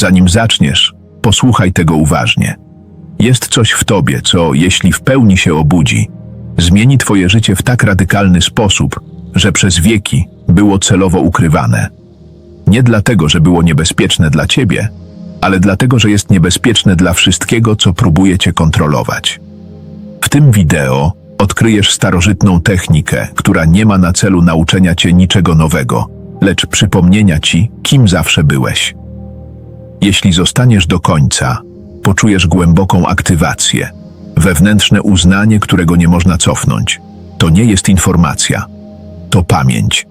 Zanim zaczniesz, posłuchaj tego uważnie. Jest coś w tobie, co, jeśli w pełni się obudzi, zmieni twoje życie w tak radykalny sposób, że przez wieki było celowo ukrywane. Nie dlatego, że było niebezpieczne dla ciebie, ale dlatego, że jest niebezpieczne dla wszystkiego, co próbuje cię kontrolować. W tym wideo odkryjesz starożytną technikę, która nie ma na celu nauczenia cię niczego nowego, lecz przypomnienia ci, kim zawsze byłeś. Jeśli zostaniesz do końca, poczujesz głęboką aktywację, wewnętrzne uznanie, którego nie można cofnąć. To nie jest informacja, to pamięć.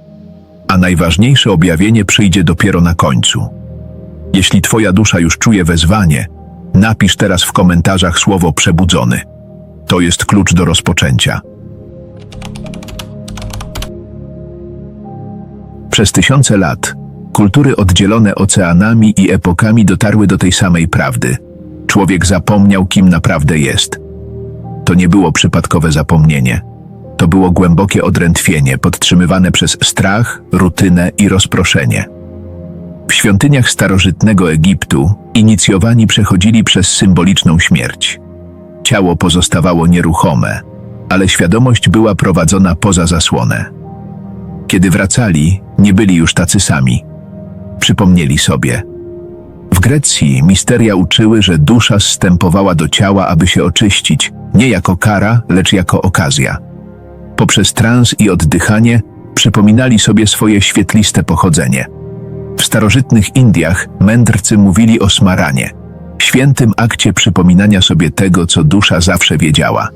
A najważniejsze objawienie przyjdzie dopiero na końcu. Jeśli twoja dusza już czuje wezwanie, napisz teraz w komentarzach słowo przebudzony. To jest klucz do rozpoczęcia. Przez tysiące lat kultury oddzielone oceanami i epokami dotarły do tej samej prawdy. Człowiek zapomniał, kim naprawdę jest. To nie było przypadkowe zapomnienie. To było głębokie odrętwienie, podtrzymywane przez strach, rutynę i rozproszenie. W świątyniach starożytnego Egiptu inicjowani przechodzili przez symboliczną śmierć. Ciało pozostawało nieruchome, ale świadomość była prowadzona poza zasłonę. Kiedy wracali, nie byli już tacy sami. Przypomnieli sobie. W Grecji misteria uczyły, że dusza zstępowała do ciała, aby się oczyścić, nie jako kara, lecz jako okazja. Poprzez trans i oddychanie przypominali sobie swoje świetliste pochodzenie. W starożytnych Indiach mędrcy mówili o smaranie, świętym akcie przypominania sobie tego, co dusza zawsze wiedziała.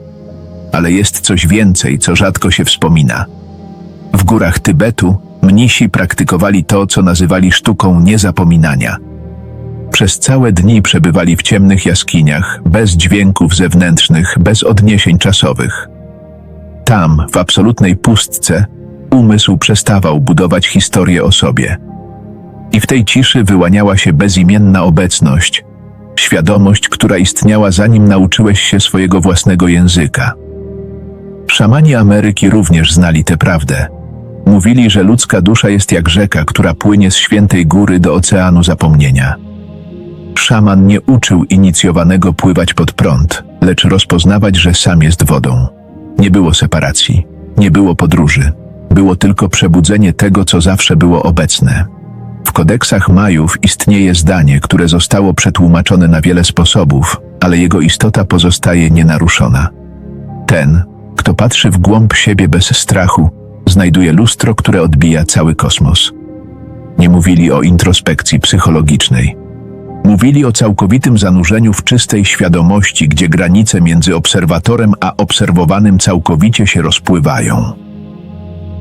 Ale jest coś więcej, co rzadko się wspomina. W górach Tybetu mnisi praktykowali to, co nazywali sztuką niezapominania. Przez całe dni przebywali w ciemnych jaskiniach, bez dźwięków zewnętrznych, bez odniesień czasowych. Tam, w absolutnej pustce, umysł przestawał budować historię o sobie. I w tej ciszy wyłaniała się bezimienna obecność, świadomość, która istniała zanim nauczyłeś się swojego własnego języka. Szamani Ameryki również znali tę prawdę. Mówili, że ludzka dusza jest jak rzeka, która płynie z świętej góry do oceanu zapomnienia. Szaman nie uczył inicjowanego pływać pod prąd, lecz rozpoznawać, że sam jest wodą. Nie było separacji, nie było podróży, było tylko przebudzenie tego, co zawsze było obecne. W kodeksach Majów istnieje zdanie, które zostało przetłumaczone na wiele sposobów, ale jego istota pozostaje nienaruszona. Ten, kto patrzy w głąb siebie bez strachu, znajduje lustro, które odbija cały kosmos. Nie mówili o introspekcji psychologicznej. Mówili o całkowitym zanurzeniu w czystej świadomości, gdzie granice między obserwatorem a obserwowanym całkowicie się rozpływają.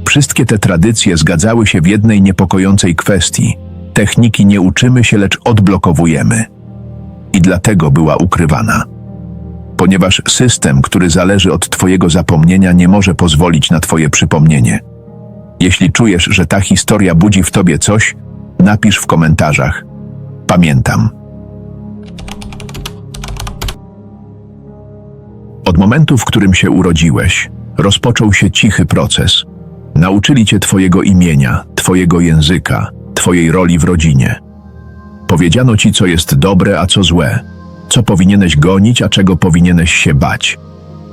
Wszystkie te tradycje zgadzały się w jednej niepokojącej kwestii. Techniki nie uczymy się, lecz odblokowujemy. I dlatego była ukrywana. Ponieważ system, który zależy od Twojego zapomnienia, nie może pozwolić na Twoje przypomnienie. Jeśli czujesz, że ta historia budzi w Tobie coś, napisz w komentarzach. Pamiętam. Od momentu, w którym się urodziłeś, rozpoczął się cichy proces. Nauczyli cię Twojego imienia, Twojego języka, Twojej roli w rodzinie. Powiedziano ci, co jest dobre, a co złe, co powinieneś gonić, a czego powinieneś się bać.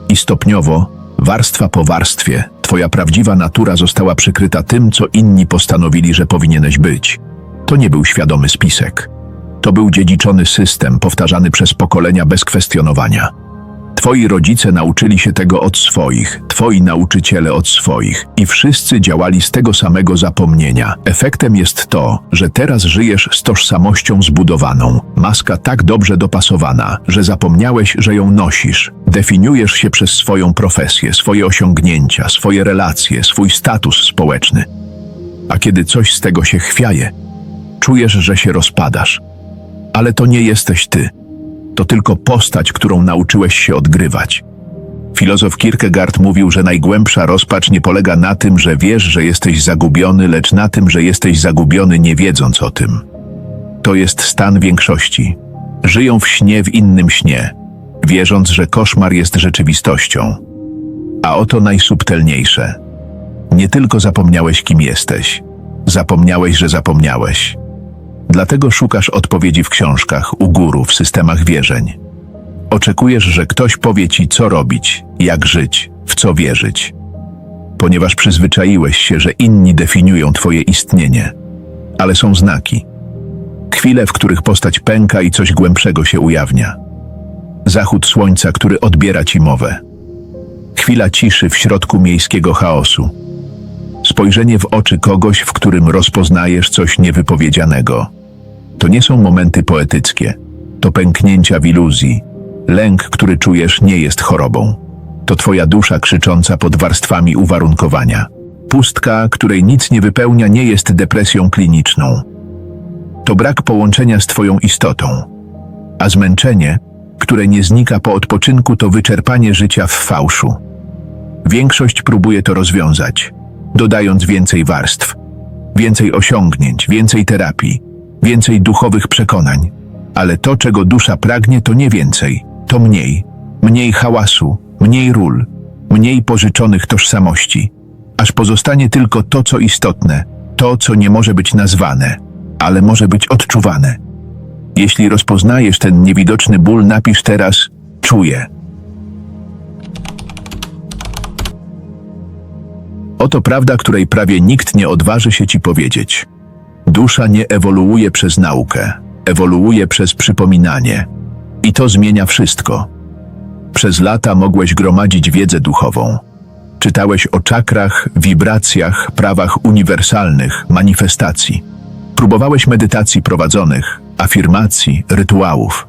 I stopniowo, warstwa po warstwie, Twoja prawdziwa natura została przykryta tym, co inni postanowili, że powinieneś być. To nie był świadomy spisek. To był dziedziczony system, powtarzany przez pokolenia bez kwestionowania. Twoi rodzice nauczyli się tego od swoich, twoi nauczyciele od swoich i wszyscy działali z tego samego zapomnienia. Efektem jest to, że teraz żyjesz z tożsamością zbudowaną, maska tak dobrze dopasowana, że zapomniałeś, że ją nosisz. Definiujesz się przez swoją profesję, swoje osiągnięcia, swoje relacje, swój status społeczny. A kiedy coś z tego się chwiaje, czujesz, że się rozpadasz. Ale to nie jesteś ty to tylko postać, którą nauczyłeś się odgrywać. Filozof Kierkegaard mówił, że najgłębsza rozpacz nie polega na tym, że wiesz, że jesteś zagubiony, lecz na tym, że jesteś zagubiony nie wiedząc o tym. To jest stan większości. Żyją w śnie w innym śnie, wierząc, że koszmar jest rzeczywistością. A oto najsubtelniejsze. Nie tylko zapomniałeś, kim jesteś, zapomniałeś, że zapomniałeś. Dlatego szukasz odpowiedzi w książkach, u guru, w systemach wierzeń. Oczekujesz, że ktoś powie ci, co robić, jak żyć, w co wierzyć. Ponieważ przyzwyczaiłeś się, że inni definiują twoje istnienie. Ale są znaki. Chwile, w których postać pęka i coś głębszego się ujawnia. Zachód słońca, który odbiera ci mowę. Chwila ciszy w środku miejskiego chaosu. Spojrzenie w oczy kogoś, w którym rozpoznajesz coś niewypowiedzianego. To nie są momenty poetyckie. To pęknięcia w iluzji. Lęk, który czujesz, nie jest chorobą. To twoja dusza krzycząca pod warstwami uwarunkowania. Pustka, której nic nie wypełnia, nie jest depresją kliniczną. To brak połączenia z twoją istotą. A zmęczenie, które nie znika po odpoczynku, to wyczerpanie życia w fałszu. Większość próbuje to rozwiązać, dodając więcej warstw, więcej osiągnięć, więcej terapii, więcej duchowych przekonań. Ale to, czego dusza pragnie, to nie więcej, to mniej. Mniej hałasu, mniej ról, mniej pożyczonych tożsamości, aż pozostanie tylko to, co istotne, to, co nie może być nazwane, ale może być odczuwane. Jeśli rozpoznajesz ten niewidoczny ból, napisz teraz czuję. Oto prawda, której prawie nikt nie odważy się ci powiedzieć. Dusza nie ewoluuje przez naukę, ewoluuje przez przypominanie. I to zmienia wszystko. Przez lata mogłeś gromadzić wiedzę duchową. Czytałeś o czakrach, wibracjach, prawach uniwersalnych, manifestacji. Próbowałeś medytacji prowadzonych, afirmacji, rytuałów.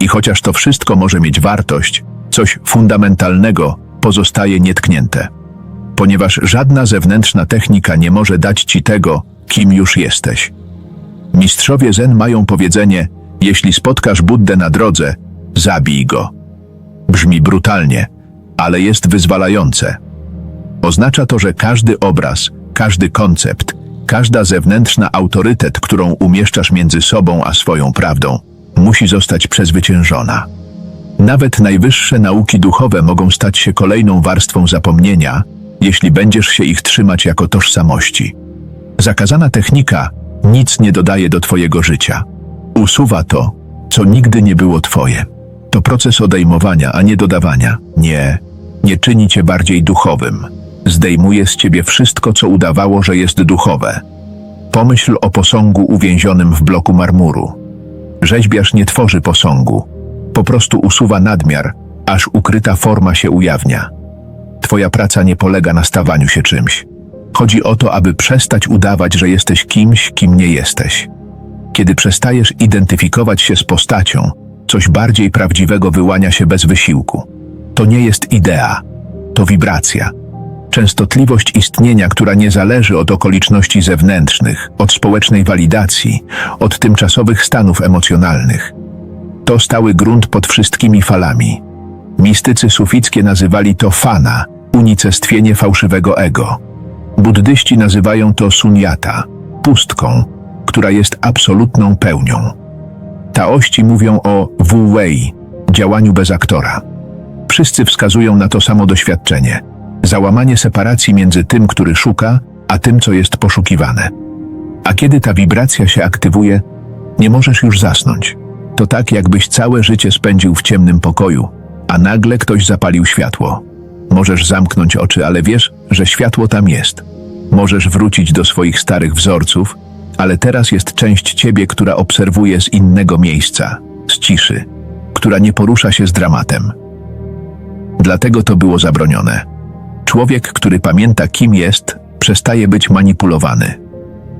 I chociaż to wszystko może mieć wartość, coś fundamentalnego pozostaje nietknięte. Ponieważ żadna zewnętrzna technika nie może dać ci tego, kim już jesteś. Mistrzowie Zen mają powiedzenie: Jeśli spotkasz Buddę na drodze, zabij go. Brzmi brutalnie, ale jest wyzwalające. Oznacza to, że każdy obraz, każdy koncept, każda zewnętrzna autorytet, którą umieszczasz między sobą a swoją prawdą, musi zostać przezwyciężona. Nawet najwyższe nauki duchowe mogą stać się kolejną warstwą zapomnienia, jeśli będziesz się ich trzymać jako tożsamości. Zakazana technika nic nie dodaje do Twojego życia. Usuwa to, co nigdy nie było Twoje. To proces odejmowania, a nie dodawania. Nie, nie czyni Cię bardziej duchowym. Zdejmuje z Ciebie wszystko, co udawało, że jest duchowe. Pomyśl o posągu uwięzionym w bloku marmuru. Rzeźbiarz nie tworzy posągu. Po prostu usuwa nadmiar, aż ukryta forma się ujawnia. Twoja praca nie polega na stawaniu się czymś. Chodzi o to, aby przestać udawać, że jesteś kimś, kim nie jesteś. Kiedy przestajesz identyfikować się z postacią, coś bardziej prawdziwego wyłania się bez wysiłku. To nie jest idea, to wibracja. Częstotliwość istnienia, która nie zależy od okoliczności zewnętrznych, od społecznej walidacji, od tymczasowych stanów emocjonalnych. To stały grunt pod wszystkimi falami. Mistycy sufickie nazywali to fana, unicestwienie fałszywego ego. Buddyści nazywają to sunyata, pustką, która jest absolutną pełnią. Taości mówią o wu-wei, działaniu bez aktora. Wszyscy wskazują na to samo doświadczenie załamanie separacji między tym, który szuka, a tym, co jest poszukiwane. A kiedy ta wibracja się aktywuje, nie możesz już zasnąć. To tak, jakbyś całe życie spędził w ciemnym pokoju, a nagle ktoś zapalił światło. Możesz zamknąć oczy, ale wiesz, że światło tam jest. Możesz wrócić do swoich starych wzorców, ale teraz jest część ciebie, która obserwuje z innego miejsca, z ciszy, która nie porusza się z dramatem. Dlatego to było zabronione. Człowiek, który pamięta, kim jest, przestaje być manipulowany.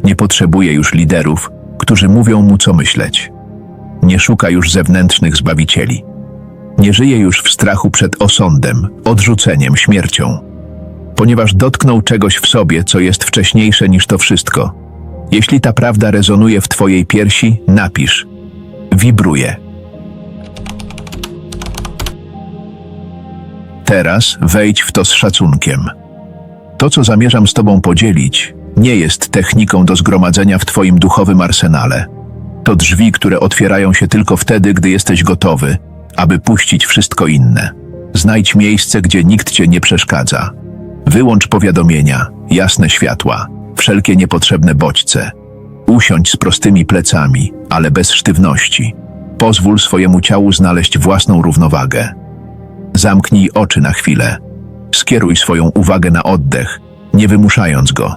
Nie potrzebuje już liderów, którzy mówią mu, co myśleć. Nie szuka już zewnętrznych zbawicieli. Nie żyje już w strachu przed osądem, odrzuceniem, śmiercią. Ponieważ dotknął czegoś w sobie, co jest wcześniejsze niż to wszystko. Jeśli ta prawda rezonuje w Twojej piersi, napisz. Wibruje. Teraz wejdź w to z szacunkiem. To, co zamierzam z Tobą podzielić, nie jest techniką do zgromadzenia w Twoim duchowym arsenale. To drzwi, które otwierają się tylko wtedy, gdy jesteś gotowy, aby puścić wszystko inne. Znajdź miejsce, gdzie nikt Cię nie przeszkadza. Wyłącz powiadomienia, jasne światła, wszelkie niepotrzebne bodźce. Usiądź z prostymi plecami, ale bez sztywności. Pozwól swojemu ciału znaleźć własną równowagę. Zamknij oczy na chwilę. Skieruj swoją uwagę na oddech, nie wymuszając go.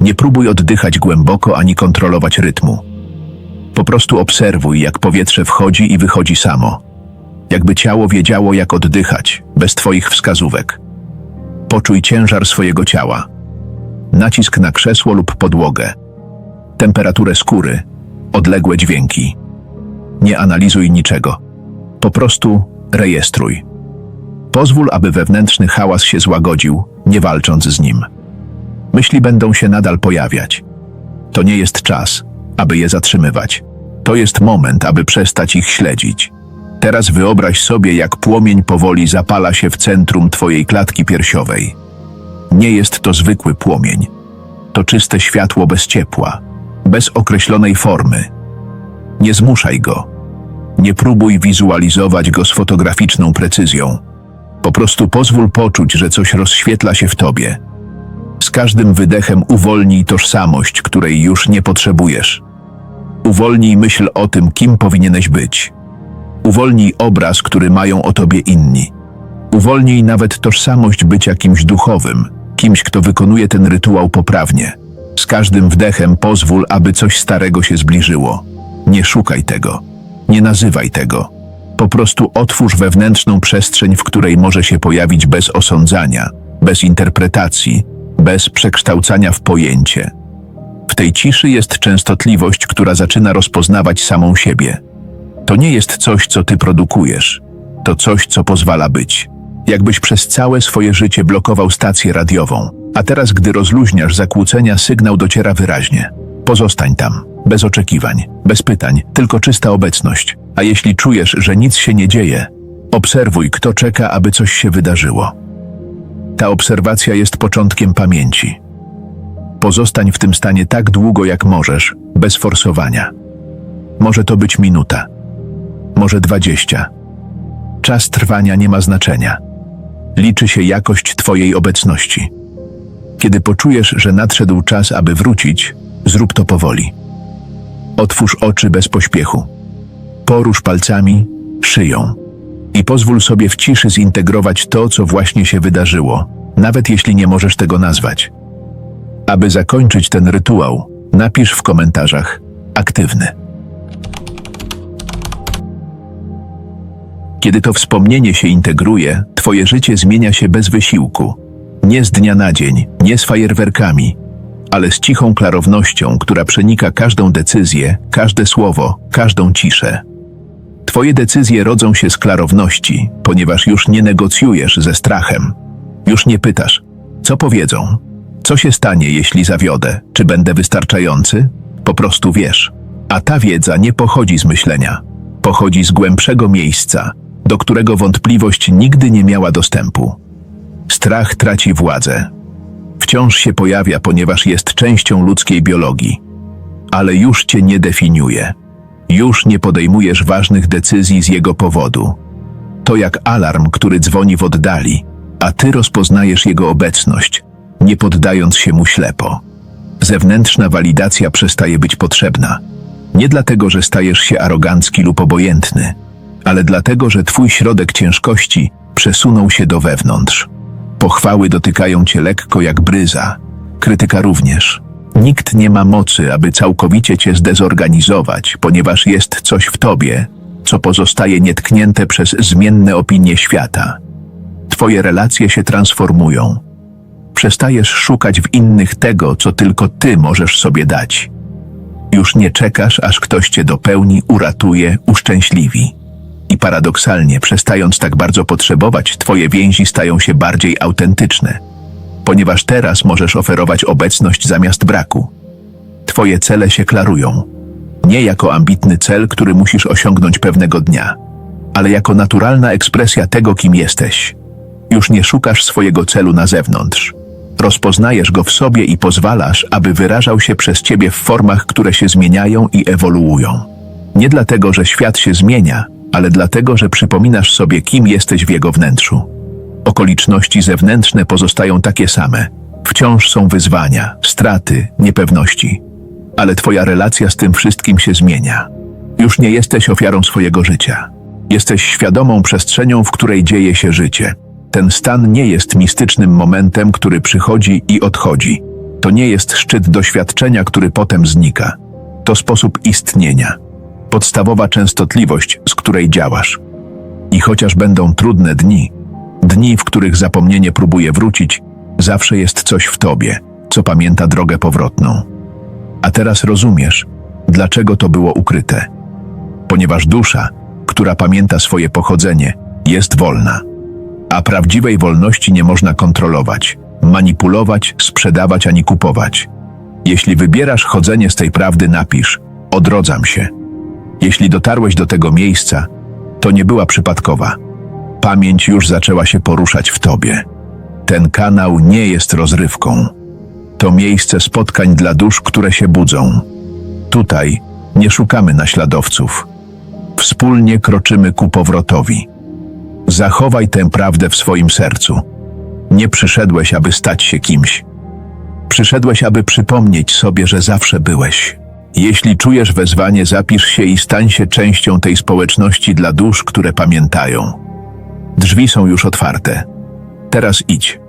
Nie próbuj oddychać głęboko ani kontrolować rytmu. Po prostu obserwuj, jak powietrze wchodzi i wychodzi samo. Jakby ciało wiedziało, jak oddychać, bez Twoich wskazówek. Poczuj ciężar swojego ciała. Nacisk na krzesło lub podłogę. Temperaturę skóry. Odległe dźwięki. Nie analizuj niczego. Po prostu rejestruj. Pozwól, aby wewnętrzny hałas się złagodził, nie walcząc z nim. Myśli będą się nadal pojawiać. To nie jest czas, aby je zatrzymywać. To jest moment, aby przestać ich śledzić. Teraz wyobraź sobie, jak płomień powoli zapala się w centrum Twojej klatki piersiowej. Nie jest to zwykły płomień. To czyste światło bez ciepła, bez określonej formy. Nie zmuszaj go. Nie próbuj wizualizować go z fotograficzną precyzją. Po prostu pozwól poczuć, że coś rozświetla się w tobie. Z każdym wydechem uwolnij tożsamość, której już nie potrzebujesz. Uwolnij myśl o tym, kim powinieneś być. Uwolnij obraz, który mają o tobie inni. Uwolnij nawet tożsamość bycia kimś duchowym, kimś, kto wykonuje ten rytuał poprawnie. Z każdym wdechem pozwól, aby coś starego się zbliżyło. Nie szukaj tego. Nie nazywaj tego. Po prostu otwórz wewnętrzną przestrzeń, w której może się pojawić bez osądzania, bez interpretacji, bez przekształcania w pojęcie. W tej ciszy jest częstotliwość, która zaczyna rozpoznawać samą siebie. To nie jest coś, co ty produkujesz. To coś, co pozwala być. Jakbyś przez całe swoje życie blokował stację radiową, a teraz, gdy rozluźniasz zakłócenia, sygnał dociera wyraźnie. Pozostań tam, bez oczekiwań, bez pytań, tylko czysta obecność. A jeśli czujesz, że nic się nie dzieje, obserwuj, kto czeka, aby coś się wydarzyło. Ta obserwacja jest początkiem pamięci. Pozostań w tym stanie tak długo, jak możesz, bez forsowania. Może to być minuta, może dwadzieścia. Czas trwania nie ma znaczenia. Liczy się jakość Twojej obecności. Kiedy poczujesz, że nadszedł czas, aby wrócić, zrób to powoli. Otwórz oczy bez pośpiechu. Porusz palcami, szyją. I pozwól sobie w ciszy zintegrować to, co właśnie się wydarzyło, nawet jeśli nie możesz tego nazwać. Aby zakończyć ten rytuał, napisz w komentarzach aktywny. Kiedy to wspomnienie się integruje, Twoje życie zmienia się bez wysiłku. Nie z dnia na dzień, nie z fajerwerkami, ale z cichą klarownością, która przenika każdą decyzję, każde słowo, każdą ciszę. Twoje decyzje rodzą się z klarowności, ponieważ już nie negocjujesz ze strachem. Już nie pytasz, co powiedzą, co się stanie, jeśli zawiodę, czy będę wystarczający? Po prostu wiesz. A ta wiedza nie pochodzi z myślenia, pochodzi z głębszego miejsca, do którego wątpliwość nigdy nie miała dostępu. Strach traci władzę. Wciąż się pojawia, ponieważ jest częścią ludzkiej biologii, ale już cię nie definiuje. Już nie podejmujesz ważnych decyzji z jego powodu. To jak alarm, który dzwoni w oddali, a ty rozpoznajesz jego obecność, nie poddając się mu ślepo. Zewnętrzna walidacja przestaje być potrzebna. Nie dlatego, że stajesz się arogancki lub obojętny, ale dlatego, że twój środek ciężkości przesunął się do wewnątrz. Pochwały dotykają cię lekko jak bryza, krytyka również. Nikt nie ma mocy, aby całkowicie cię zdezorganizować, ponieważ jest coś w tobie, co pozostaje nietknięte przez zmienne opinie świata. Twoje relacje się transformują. Przestajesz szukać w innych tego, co tylko ty możesz sobie dać. Już nie czekasz, aż ktoś cię dopełni, uratuje, uszczęśliwi. I paradoksalnie, przestając tak bardzo potrzebować, twoje więzi stają się bardziej autentyczne, ponieważ teraz możesz oferować obecność zamiast braku. Twoje cele się klarują. Nie jako ambitny cel, który musisz osiągnąć pewnego dnia, ale jako naturalna ekspresja tego, kim jesteś. Już nie szukasz swojego celu na zewnątrz. Rozpoznajesz go w sobie i pozwalasz, aby wyrażał się przez ciebie w formach, które się zmieniają i ewoluują. Nie dlatego, że świat się zmienia, ale dlatego, że przypominasz sobie, kim jesteś w jego wnętrzu. Okoliczności zewnętrzne pozostają takie same. Wciąż są wyzwania, straty, niepewności. ale twoja relacja z tym wszystkim się zmienia. Już nie jesteś ofiarą swojego życia. Jesteś świadomą przestrzenią, w której dzieje się życie. Ten stan nie jest mistycznym momentem, który przychodzi i odchodzi. To nie jest szczyt doświadczenia, który potem znika. To sposób istnienia. Podstawowa częstotliwość, z której działasz. I chociaż będą trudne dni, dni, w których zapomnienie próbuje wrócić, zawsze jest coś w tobie, co pamięta drogę powrotną. A teraz rozumiesz, dlaczego to było ukryte. Ponieważ dusza, która pamięta swoje pochodzenie, jest wolna. A prawdziwej wolności nie można kontrolować, manipulować, sprzedawać ani kupować. Jeśli wybierasz chodzenie z tej prawdy, napisz: Odrodzam się. Jeśli dotarłeś do tego miejsca, to nie była przypadkowa. Pamięć już zaczęła się poruszać w tobie. Ten kanał nie jest rozrywką. To miejsce spotkań dla dusz, które się budzą. Tutaj nie szukamy naśladowców. Wspólnie kroczymy ku powrotowi. Zachowaj tę prawdę w swoim sercu. Nie przyszedłeś, aby stać się kimś. Przyszedłeś, aby przypomnieć sobie, że zawsze byłeś. Jeśli czujesz wezwanie, zapisz się i stań się częścią tej społeczności dla dusz, które pamiętają. Drzwi są już otwarte. Teraz idź.